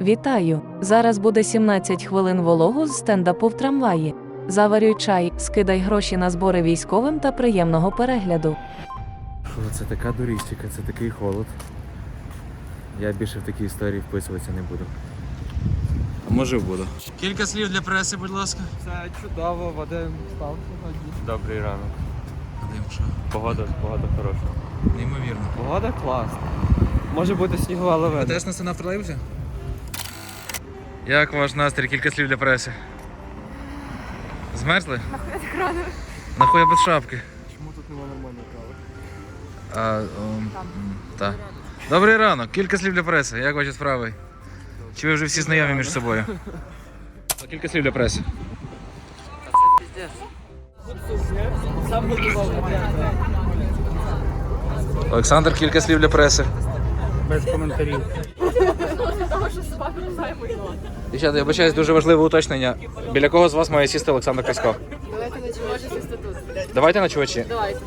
Вітаю! Зараз буде 17 хвилин вологу з стендапу в трамваї. Заварюй чай, скидай гроші на збори військовим та приємного перегляду. Що це така доріжчика, це такий холод. Я більше в такі історії вписуватися не буду. А може буду. Кілька слів для преси, будь ласка. Це чудово, Вадим став сьогодні. Добрий ранок. Вадим, що? Погода, погода хороша. Неймовірно. Погода класна. Може бути снігова Ви лавина. теж на сина в тролейбусі? Як ваш настрій? Кілька слів для преси. Змерзли? Нахуя без шапки. Чому тут немає нормальної кави? А, ом, м, та. Добрий ранок, кілька слів для преси. Як ваші справи? Чи ви вже всі знайомі між собою? Кілька слів для преси. Олександр, кілька слів для преси. Без коментарів. Дівчата, я бачаюсь дуже важливе уточнення. Біля кого з вас має сісти Олександр Касько? Давайте ночувати інститут. Давайте ночувачі. Давайте.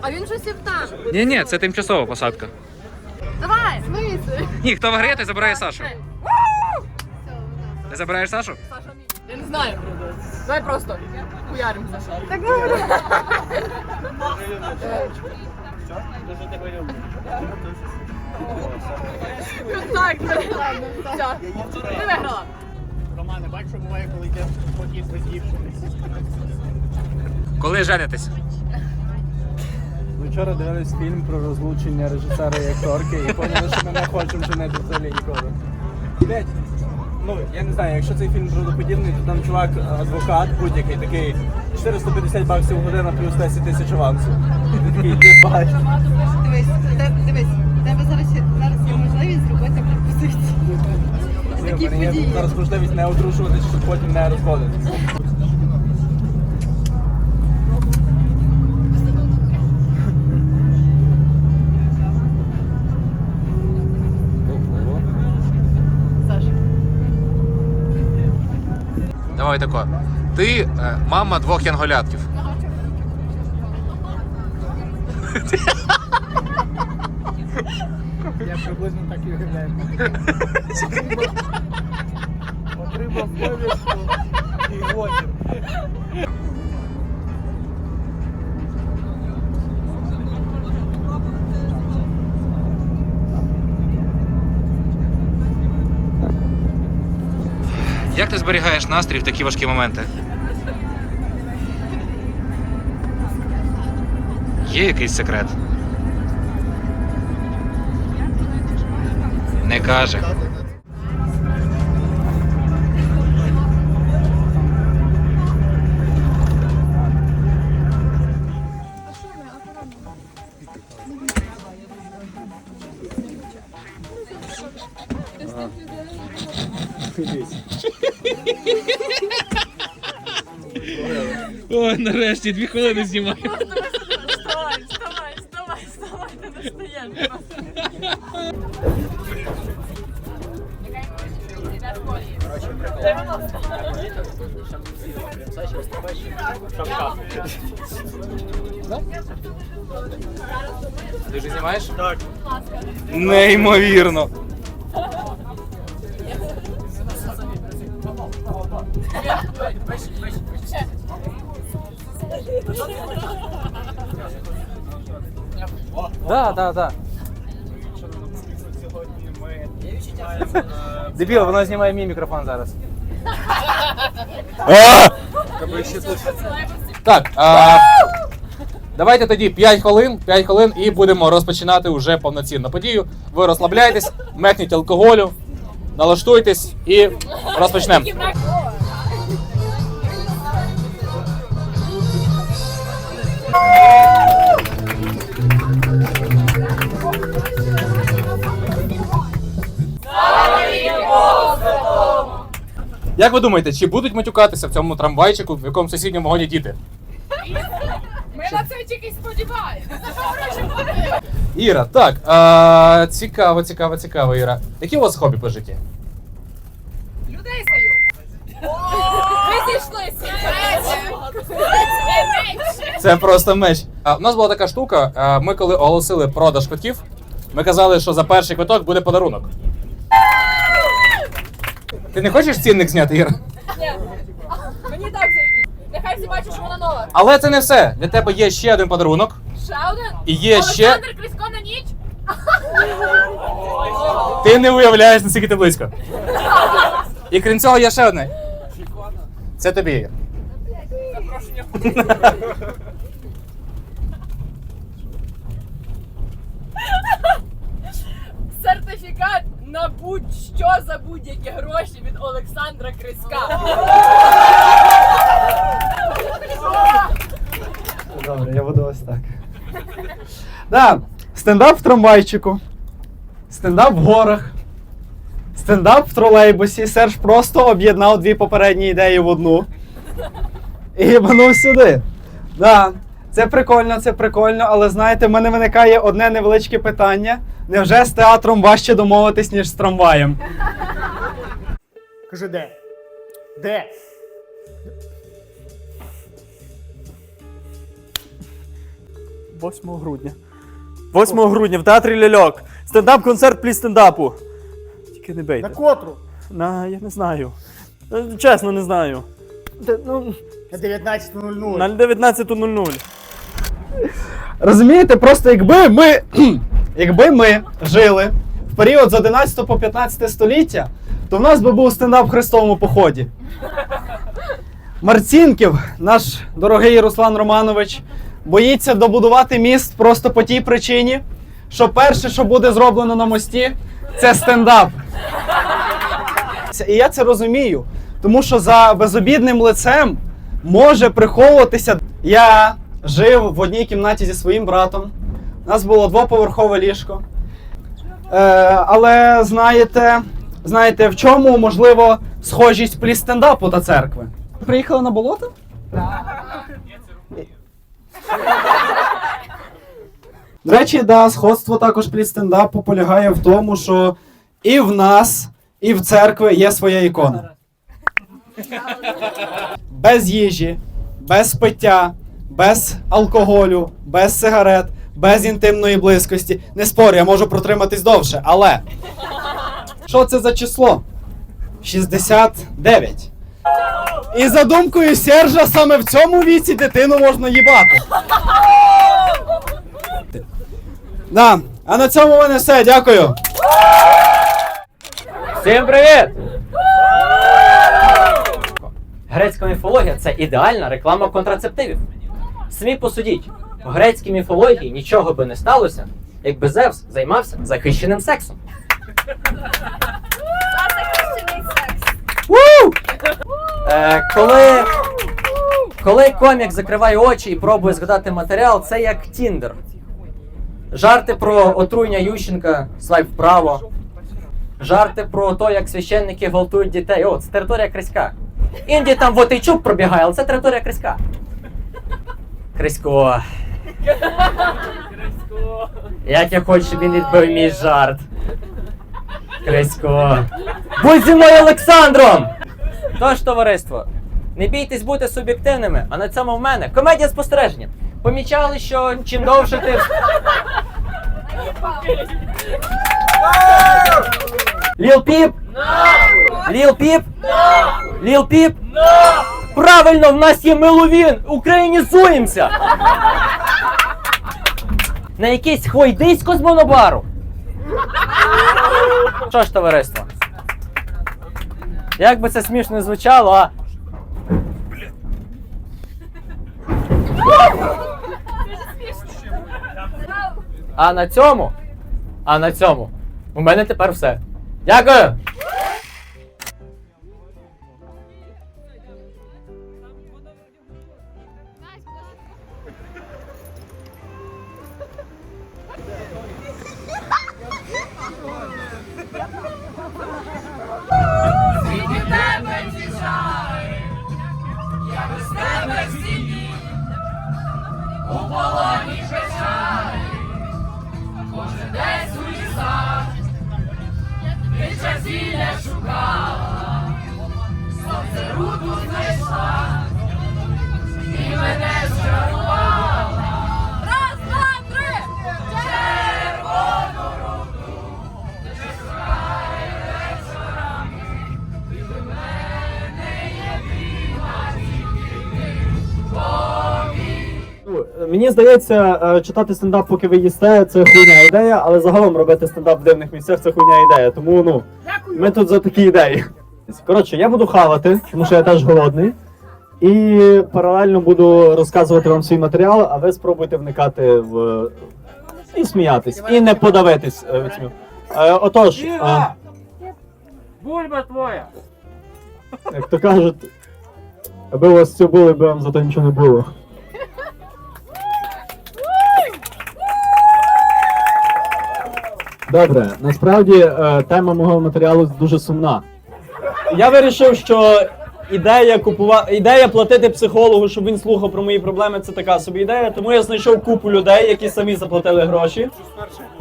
А він вже сів там. Ні, ні, це тимчасова посадка. Давай! Смисли. Ні, хто виграє, той забирає Сашу. Ти забираєш Сашу? Саша мій. Я не знаю. Давай просто. Хуярим Саша. Так добре. Так, все. Ти виграла. Романе, бачиш, що буває, коли йдеш потім без дівчини. Коли женитесь? Вчора дивились фільм про розлучення режисера і акторки і поняли, що ми не хочемо женити взагалі ніколи. Блять, ну я не знаю, якщо цей фільм правдоподібний, то там чувак, адвокат, будь-який такий 450 баксів година плюс 10 тисяч авансу. Ти такий єбать. Дивись, Такі події. зараз можливість не одружуватися, щоб потім не розходитися. Давай тако. Ти е, мама двох янголятків. Я приблизно так і уявляю. Повістку і гонір. Як ти зберігаєш настрій в такі важкі моменти? Є якийсь секрет? Не каже. Ой, нарешті дві хвилини знімаю. Вставай, вставай, вставай, вставай, ти не встаєш. Ти вже знімаєш? Так. Неймовірно. Да, да, да. Дебіл, воно знімає мій мікрофон зараз. Так, а, давайте тоді 5 хвилин, 5 хвилин і будемо розпочинати вже повноцінну подію. Ви розслабляйтесь, мекніть алкоголю, налаштуйтесь і розпочнемо. Як ви думаєте, чи будуть матюкатися в цьому трамвайчику, в якому сусідньому вагоні діти? Ми на це тільки сподіваємося. Іра, так. А, цікаво, цікаво, цікаво, Іра. Які у вас хобі по житті? Людей. Зійшлися. Це просто меч. А, у нас була така штука. а, Ми коли оголосили продаж квитків, ми казали, що за перший квиток буде подарунок. Ти не хочеш цінник зняти, Іра? Ні. Мені так заявіть. Нехай всі бачать, що вона нова. Але це не все. Для тебе є ще один подарунок. Ще один? І є ще. Олександр Крісько на ніч? Ти не уявляєш, наскільки ти близько. І крім цього є ще одне. Це тобі. будь-що за будь-які гроші від Олександра Криська. Добре, я буду ось так. Да, стендап в трамвайчику, стендап в горах, стендап в тролейбусі. Серж просто об'єднав дві попередні ідеї в одну. І їбанув сюди. Да, це прикольно, це прикольно, але знаєте, в мене виникає одне невеличке питання. Невже з театром важче домовитись, ніж з трамваєм? Кажи, де? Де? Восьмого грудня. 8 грудня в театрі Ляльок. Стендап-концерт пліс стендапу. Тільки не бейте. На котру? На, я не знаю. Е, Чесно, не знаю. Де, ну, На 19.00. на 19.00. Розумієте, просто якби ми, якби ми жили в період з 11 по 15 століття, то в нас би був стендап в Христовому поході. Марцінків, наш дорогий Руслан Романович, боїться добудувати міст просто по тій причині, що перше, що буде зроблено на мості, це стендап. І я це розумію, тому що за безобідним лицем може приховуватися. Я жив в одній кімнаті зі своїм братом. У нас було двоповерхове ліжко. Е, але знаєте, знаєте, в чому можливо схожість пліс стендапу та церкви? Приїхали на болото? До речі, да, сходство також пліс стендапу полягає в тому, що і в нас, і в церкві є своя ікона. Без їжі, без пиття, без алкоголю, без сигарет, без інтимної близькості. Не спорю, я можу протриматись довше, але. Що це за число? 69. І за думкою Сержа, саме в цьому віці дитину можна їбати. Да. А на цьому в мене все. Дякую. Всім привіт! Грецька міфологія це ідеальна реклама контрацептивів. Самі посудіть, в грецькій міфології нічого би не сталося, якби Зевс займався захищеним сексом. Е, коли, коли комік закриває очі і пробує згадати матеріал, це як Тіндер. Жарти про отруєння Ющенка, свайп вправо. Жарти про те, як священники гвалтують дітей. О, це територія Криська. Інді там Вотейчук пробігає, але це територія Криська. Крисько. Як я хочу, щоб він відбив мій жарт. Крисько. Будь зі мною Олександром! Тож, товариство, не бійтесь бути суб'єктивними, а на цьому в мене комедія спостереження. Помічали, що чим довше ти. Ліл Піп? Ліл Піп? Ліл Піп? Правильно, в нас є Меловін! Українізуємося! На якийсь хвойдисько з монобару. Що ж, товариство? Як би це смішно звучало, а. А на цьому. А на цьому. У мене тепер все. Дякую! Мені здається, е, читати стендап, поки ви їсте, це хуйня ідея, але загалом робити стендап в дивних місцях це хуйня ідея. Тому ну ми тут за такі ідеї. Коротше, я буду хавати, тому що я теж голодний. І паралельно буду розказувати вам свій матеріал, а ви спробуйте вникати в і сміятись, і не подавитись е, від сміху. Е, отож, е, Бульба твоя! як то кажуть, аби у вас все було, аби вам зато нічого не було. Добре, насправді е, тема мого матеріалу дуже сумна. Я вирішив, що ідея купува... ідея платити психологу, щоб він слухав про мої проблеми, це така собі ідея. Тому я знайшов купу людей, які самі заплатили гроші,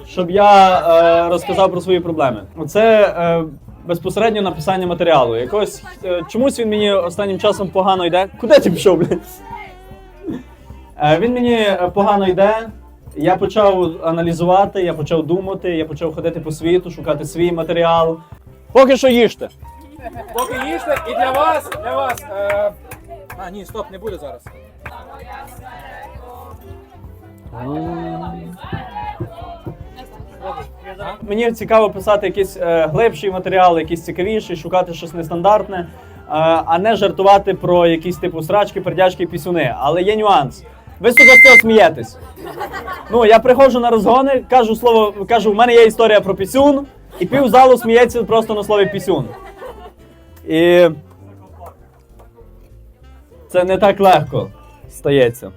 щоб я е, розказав про свої проблеми. Оце е, безпосередньо написання матеріалу. Якось е, чомусь він мені останнім часом погано йде. Куди ти пішов, блядь? Е, він мені е, погано йде. Я почав аналізувати, я почав думати, я почав ходити по світу, шукати свій матеріал. Поки що їжте. Поки їжте, і для вас, для вас. Е... А, ні, стоп, не буде зараз. Мені цікаво писати якийсь е, глибший матеріал, якийсь цікавіший, шукати щось нестандартне, е, а не жартувати про якісь типу срачки, пердячки пісюни. Але є нюанс. Ви сука з цього смієтесь. Ну, я приходжу на розгони, кажу слово, кажу, в мене є історія про пісюн, і пів залу сміється просто на слові пісюн. І це не так легко стається.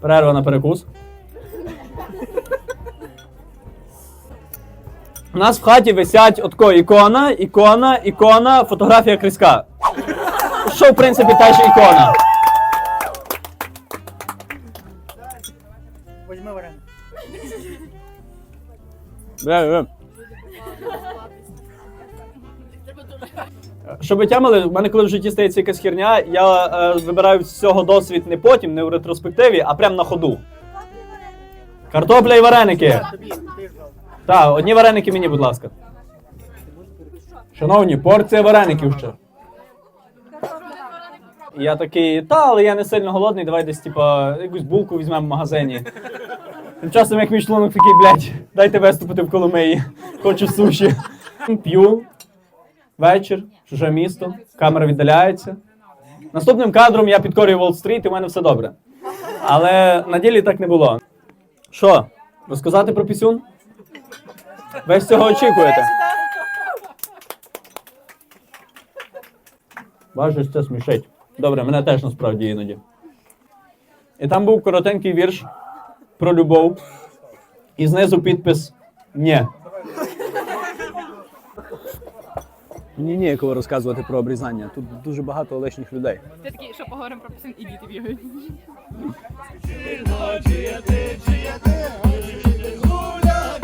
Перерва на перекус. У нас в хаті висять отко ікона, ікона, ікона, фотографія Криська. Що, в принципі, теж ікона. Бля. Щоб ви тямили, в мене коли в житті стається якась херня, я е, вибираю з цього досвід не потім, не в ретроспективі, а прямо на ходу. Картопля і вареники. Так, одні вареники мені, будь ласка. Шановні, порція вареників ще. Я такий, та, але я не сильно голодний, давай десь, типа, якусь булку візьмемо в магазині. Тим часом, як мій шлунок такий, блядь, дайте виступити в Коломиї. Хочу суші. П'ю. Вечір, чуже місто, камера віддаляється. Наступним кадром я підкорюю Уолл-стріт, і в мене все добре. Але на ділі так не було. Що, розказати про пісюн? Ви з цього очікуєте? Бачиш, це смішить. Добре, мене теж насправді іноді. І там був коротенький вірш про любов. І знизу підпис Ні. Мені ніякого розказувати про обрізання. Тут дуже багато лишніх людей. Ти такий, що поговоримо про пісень, і діти бігають.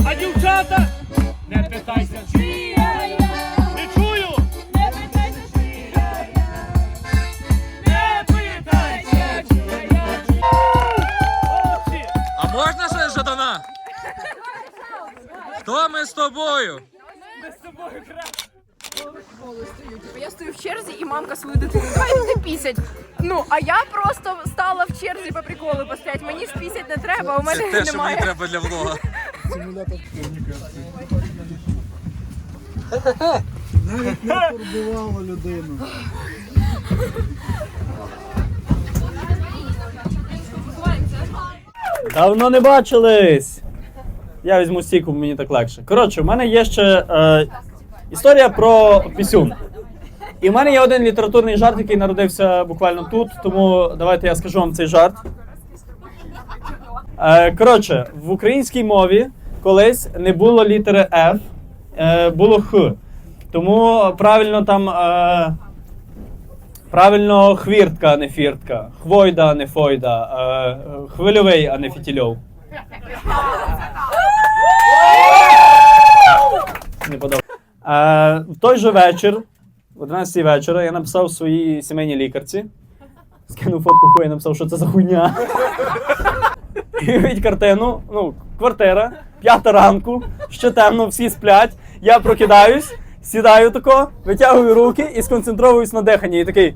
А дівчата! Не питайся, чия Хто ми з тобою? Типу, я стою в черзі, і мамка свою дитину. Давай ти пісять. Ну, а я просто стала в черзі по приколу постоять. Мені ж пісять не треба, у мене немає. треба для влога. Давно не бачились. Я візьму стійку, мені так легше. Коротше, в мене є ще е, історія про пісюн. І в мене є один літературний жарт, який народився буквально тут, тому давайте я скажу вам цей жарт. Е, коротше, в українській мові колись не було літери F, е, було Х. Тому правильно там. Е, правильно хвіртка, а не фіртка. Хвойда, а не фойда. Е, хвильовий, а не фітільов. Не подобається. Е, в той же вечір, в 11 вечора, я написав своїй сімейній лікарці. Скинув фотку хуя, написав, що це за хуйня. Уявіть картину, ну, квартира, п'ята ранку, ще темно, всі сплять. Я прокидаюсь, сідаю тако, витягую руки і сконцентровуюсь на диханні. І такий.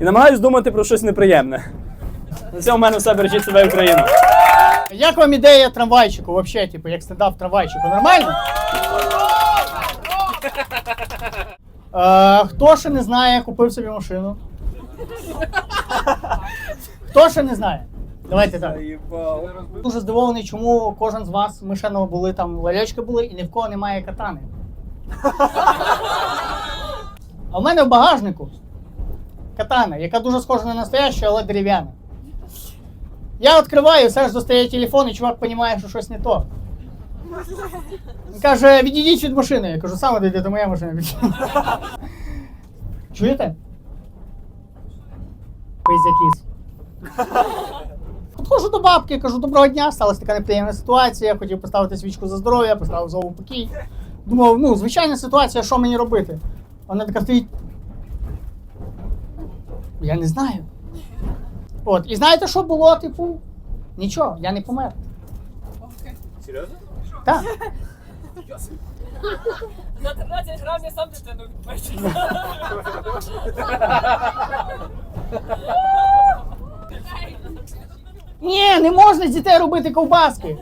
і намагаюсь думати про щось неприємне. На цьому в мене все бережіть себе Україну. Як вам ідея трамвайчику, вообще, типу, як стендап трамвайчику? Нормально? Е, хто ще не знає, купив собі машину? Хто ще не знає? Давайте так. Дуже здивований, чому кожен з вас, ми ще не були там ларьочки були, і ні в кого немає катани. А в мене в багажнику катана, яка дуже схожа на настоящу, але дерев'яна. Я відкриваю, все ж достає телефон, і чувак розуміє, що щось не то. Він каже, відійдіть від машини. Я кажу, саме дійди до моєї машини. Чуєте? Пиздять ліс. Підходжу до бабки, кажу, доброго дня, сталася така неприємна ситуація, хотів поставити свічку за здоров'я, поставив зову покій. Думав, ну, звичайна ситуація, що мені робити? Вона така стоїть. Я не знаю. От, і знаєте, що було, типу? Нічого, я не помер. Серйозно? Так. За 13 грамів сам дитину відбачив. Ні, не можна з дітей робити ковбаски.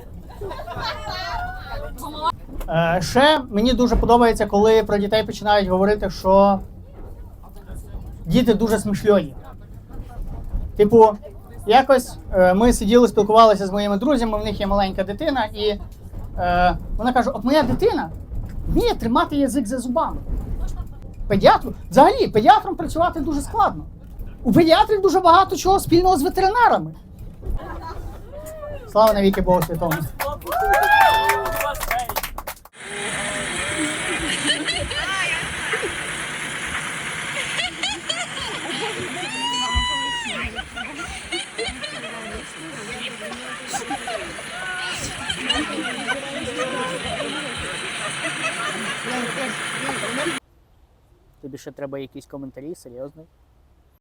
Е, ще мені дуже подобається, коли про дітей починають говорити, що діти дуже смішльоні. Типу, якось е, ми сиділи, спілкувалися з моїми друзями, в них є маленька дитина, і е, вона каже: от моя дитина вміє тримати язик за зубами. Педіатру, взагалі, педіатром працювати дуже складно. У педіатрів дуже багато чого спільного з ветеринарами. Слава навіки Богу Святому. Тобі ще треба якісь коментарі, серйозно?